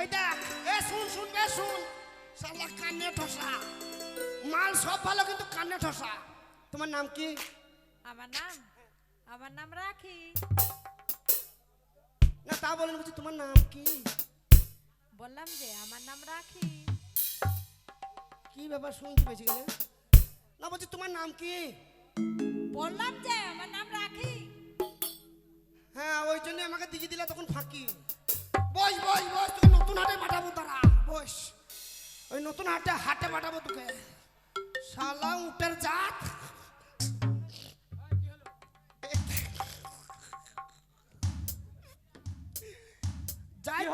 এই দেখ এ শুন শুন এ শুন। শালা কানে ঠসা। মাল সব ভালো কিন্তু কানে ঠসা। তোমার নাম কি? আমার নাম? আমার নাম রাখি। না তা বলেন বলছি তোমার নাম কি? বললাম যে আমার নাম রাখি। কি ব্যাপার শুনছি বেশি গেলে না বলছি তোমার নাম কি? বললাম যে আমার নাম রাখি। হ্যাঁ ওই জন্য আমাকে দিকে দিলে তখন ফাঁকি। বস বস বস তোকে নতুন হাটে পাঠাবো তারা বস। ওই নতুন হাটে হাটে পাঠাবো তোকে। শালা উটের জাত। যাই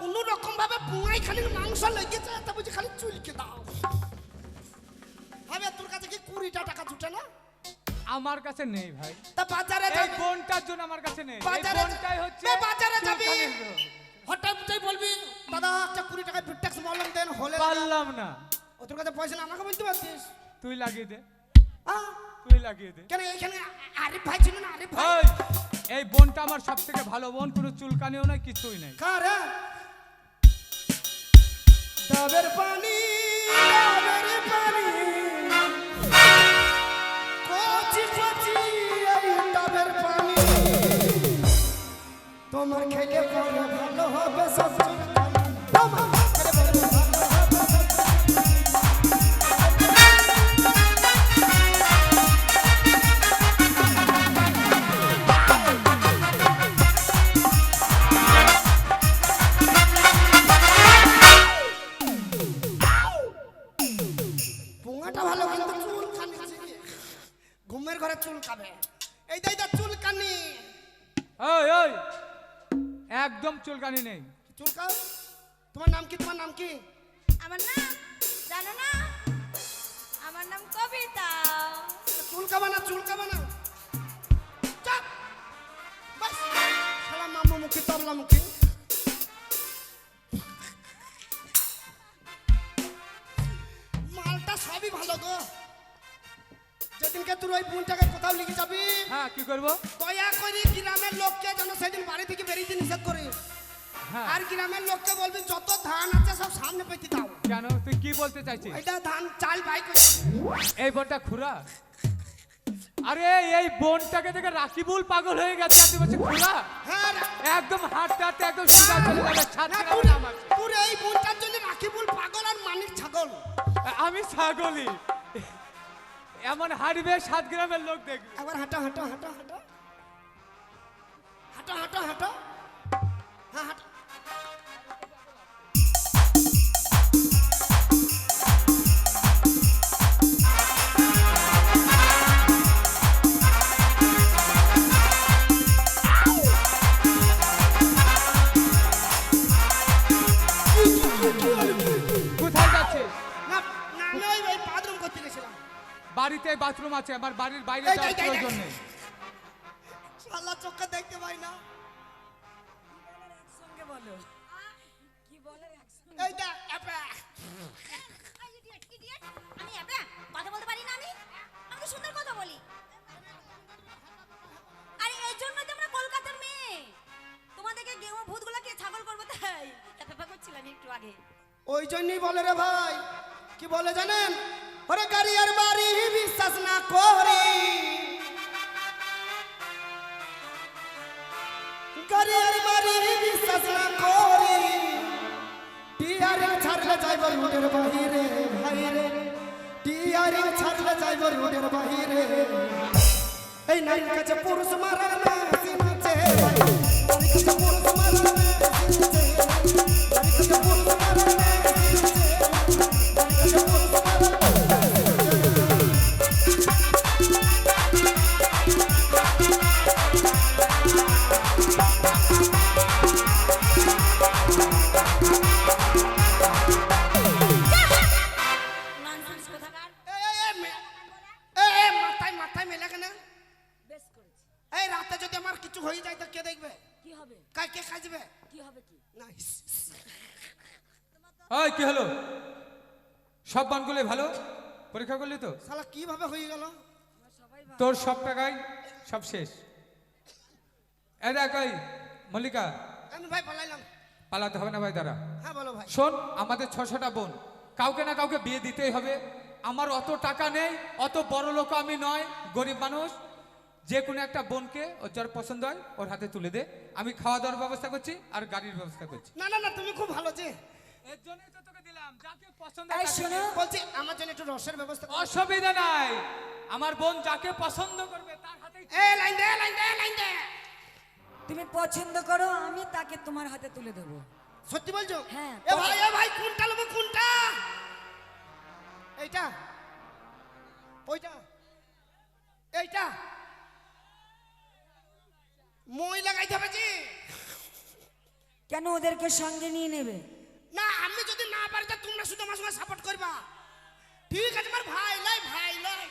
কোন রকম ভাবে পুঙাই খালি মাংস লেগেছে তা বুঝি খালি চুলকে দাও। হবে তোর কাছে কি কুড়িটা টাকা জুটে না? আমার কাছে নেই ভাই। তা বাজারে যাবি। বোনটার জন্য আমার কাছে নেই। বাজারে হচ্ছে বাজারে যাবি। হঠাৎ তুই বলবি দাদা একটা কুড়ি টাকা মলম দেন হলে পারলাম না। ও তোর কাছে পয়সা না আমাকে বলতে পারছিস তুই লাগিয়ে দে। তুই লাগিয়ে দে। কেন এইখানে আরিফ ভাই ছিল না? আরিফ ভাই? এই বোনটা আমার সব থেকে ভালো বোন কোনো চুলকানিও নাই কিছুই নাই। কারে? ডাবের পানি ডাবের পানি। তোমার খেলে পরে ভালো হবে সব একদম চুলকানি নেই। চুল কাও তোমার নাম কি? তোমার নাম কি? আমার নাম? জানো না? আমার নাম কবিতা। চুল কাবা না চুল কাবা না। চাপ! বাস। শালা মামু মুখী তবলা মুখী। মালটা সবই ভালো গো। যেদিনকে তোর ওই বোনটাকে কোথাও লিখে যাবি? হ্যাঁ কি করব? দয়া করে গ্রামের লোককে যেন সেদিন বাড়ি থেকে বেরিয়ে নিষেধ করিস। আর গ্রামের লোককে বলবি যত ধান আছে সব সামনে পেতে দাও। কেন? তুই কি বলতে চাইছিস? এটা ধান চাল বাই করে এই বোনটা খুরা আরে এই বোনটাকে দেখে রাকিবুল পাগল হয়ে গেছে আর তুই বলছিস খুরা হ্যাঁ একদম হাঁটতে হাঁটতে একদম সিধা চলে যাবে না, থেকে তোর- এই বোনটার জন্য রাখিবুল পাগল আর মানিক ছাগল। আমি ছাগলি এমন হাঁটবে সাত গ্রামের লোক দেখবে। একবার হাঁটো হাঁটো হাঁটো হাঁটো। হাঁটো হাঁটো হাঁটো। হ্যাঁ হাঁটো। বাথরুম আছে আমার বাড়ির বাইরে যাওয়ার। প্রয়োজন নেই। শালা চোখে দেখতে পাই না। বলো কি বলে একসঙ্গে এই দেখ এপে। আমি এবড়া কথা বলতে পারি না আমি আমি সুন্দর কথা বলি আরে এই জন্য তো আমরা কলকাতার মেয়ে। তোমাদেরকে গেও ভূতগুলোকে ছাগল করব তাই? ব্যাপার করছিলাম একটু আগে। ওই জন্যই বলে রে ভাই কি বলে জানেন? ওরে গাড়ি আর বাড়ি বিশ্বাস না করি গাড়ি বাড়ি বিশ্বাস না করি। টিয়ারে ছাড়লে যাইব রুটের বাহিরে, ভাইরে। টিয়ারে ছাড়লে যাইব রুটের বাহিরে। এই নারীর কাছে পুরুষ মারার মেশিন আছে। পুরুষ কীভাবে হয়ে গেল? তোর সব টাকাই সব শেষ। এ মল্লিকা। ভাই পালাইলাম। পালাতে হবে না ভাই দাঁড়া। হ্যাঁ বলো ভাই। শোন আমাদের ছশোটা বোন। কাউকে না কাউকে বিয়ে দিতেই হবে। আমার অত টাকা নেই অত বড় লোক আমি নয় গরিব মানুষ। যে কোনো একটা বোনকে ওর যার পছন্দ হয় ওর হাতে তুলে দে। আমি খাওয়া দাওয়ার ব্যবস্থা করছি আর গাড়ির ব্যবস্থা করছি। না না না তুমি খুব ভালো যে। এর জন্যই তো তোকে দিলাম যাকে পছন্দ এই শোনো। বলছি আমার জন্য একটু রসের ব্যবস্থা অসুবিধা নাই। আমার বোন যাকে পছন্দ করবে তার হাতেই এ লাইন দে লাইন দে লাইন দে। তুমি পছন্দ করো আমি তাকে তোমার হাতে তুলে দেবো। সত্যি বলছো? হ্যাঁ। এ ভাই এ ভাই কোনটা নেব কোনটা? এইটা। ওইটা। এইটা। মই লাগাইতে হবে কেন ওদেরকে সঙ্গে নিয়ে নেবে? শুধু আমার সঙ্গে সাপোর্ট করবা? ঠিক আছে আমার ভাই লাই ভাই লাই।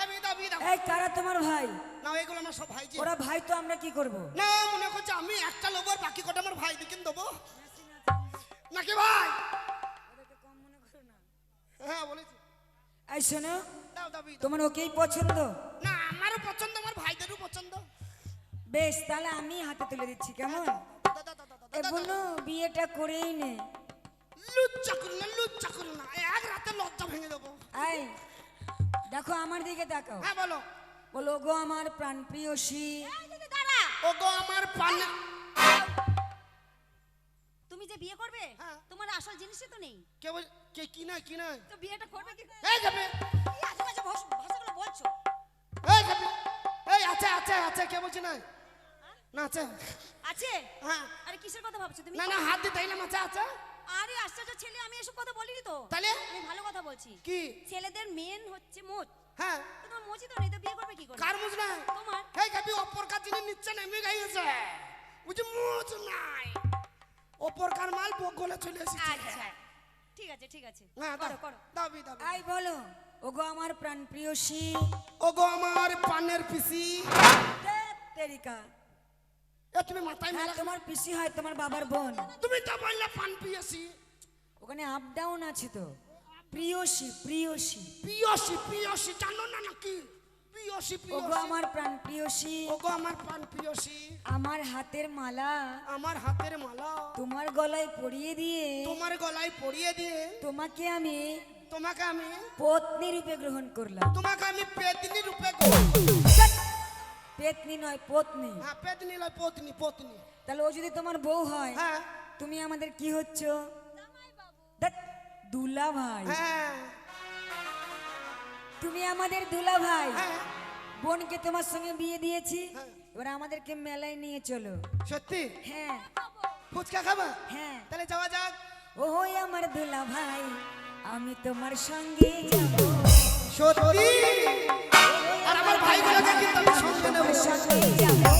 আমি দাও দাও এই কারা তোমার ভাই? না এগুলো আমার সব ভাই ওরা ভাই তো আমরা কি করব? না মনে করছে আমি একটা লোক আর বাকি কটা আমার ভাই দিকে দেবো? নাকি ভাই? হ্যাঁ বলেছি। এই শোনো দাও দাও বিয়ে দাও। তোমার ওকেই পছন্দ? না আমারও পছন্দ আমার ভাইদেরও পছন্দ। বেশ তাহলে আমি হাতে তুলে দিচ্ছি কেমন? বিয়েটা করেই লুচ্চা না এক ভেঙে দেবো। আই দেখো আমার দিকে তাকাও। হ্যাঁ বলো। বলো গো আমার প্রাণ প্রিয়সী এই ও গো আমার পান্না তুমি যে বিয়ে করবে হ্যাঁ। তোমার আসল জিনিসই তো নেই। কে বল কে কি না কি না তো বিয়েটা করবে কি এই যাবে আজে বাজে ভাষাগুলো বলছো। এই যাবে এই আছে আছে আছে কে বলছি না না আছে। আছে? হ্যাঁ। আরে কিসের কথা ভাবছ তুমি? না না হাত দিয়ে তাইলাম আছে আছে। আরে আশ্চর্য ছেলে আমি এসব কথা বলিনি তো। তাহলে? আমি ভালো কথা বলছি। কি? ছেলেদের মেন হচ্ছে মোচ। হ্যাঁ। তোমার মোচই তো নেই তো বিয়ে করবে কি করে? কার মুজ নাই? তোমার। এই গাবি অপর কার জিনিস নিচ্ছে নেমে গাইছে। বুঝি মুজ নাই। অপর কার মাল বগলে চলে এসেছে। আচ্ছা। ঠিক আছে ঠিক আছে। হ্যাঁ করো করো। দাবি দাবি আই বলো ও গো আমার প্রাণ প্রিয়সী। ও গো আমার পানের পিসি। তেরিকা। এ তুমি মাথায় হ্যাঁ মেলা তোমার পিসি হয় তোমার বাবার বোন। তুমি তো বললে পান পিয়েছি ওখানে আপ ডাউন আছে তো। প্রিয়সী প্রিয়সী। পিয়সি পিয়সি জানো না নাকি? পিয়সি ও গো পিয়সি। আমার প্রাণ প্রিয়সী। ও গো আমার পান পিয়সি আমার হাতের মালা। আমার হাতের মালা। তোমার গলায় পরিয়ে দিয়ে। তোমার গলায় পরিয়ে দিয়ে। তোমাকে আমি তোমাকে আমি পত্নী রূপে গ্রহণ করলাম। তোমাকে আমি পেতনি রূপে ধ্যাৎ, পেতনি নয় পত্নী। হ্যাঁ পেতনি নয় পত্নী পত্নী। তাহলে ও যদি তোমার বউ হয় হ্যাঁ। তুমি আমাদের কি হচ্ছ? দুলা ভাই হ্যাঁ। তুমি আমাদের দুলা ভাই হ্যাঁ। বোনকে তোমার সঙ্গে বিয়ে দিয়েছি। হ্যাঁ। এবার আমাদেরকে মেলায় নিয়ে চলো। সত্যি? হ্যাঁ। ফুচকা খাবা? হ্যাঁ। তাহলে যাওয়া যাক। ও আমার দুলা ভাই আমি তোমার সঙ্গে যাব। সত্যি? ভাইগুলোকে কিন্তু আমি সঙ্গে নেব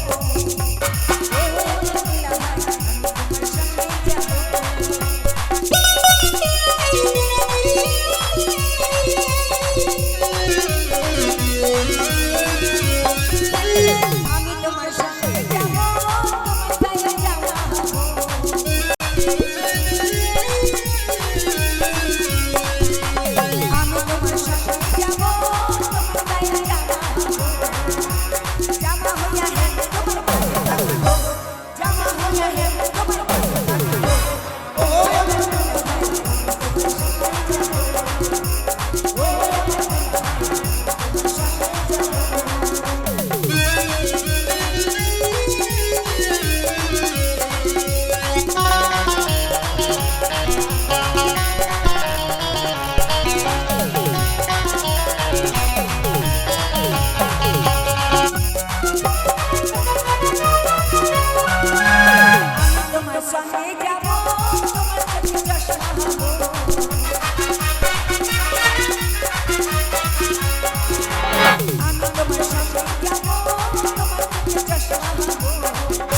Oh, oh, oh.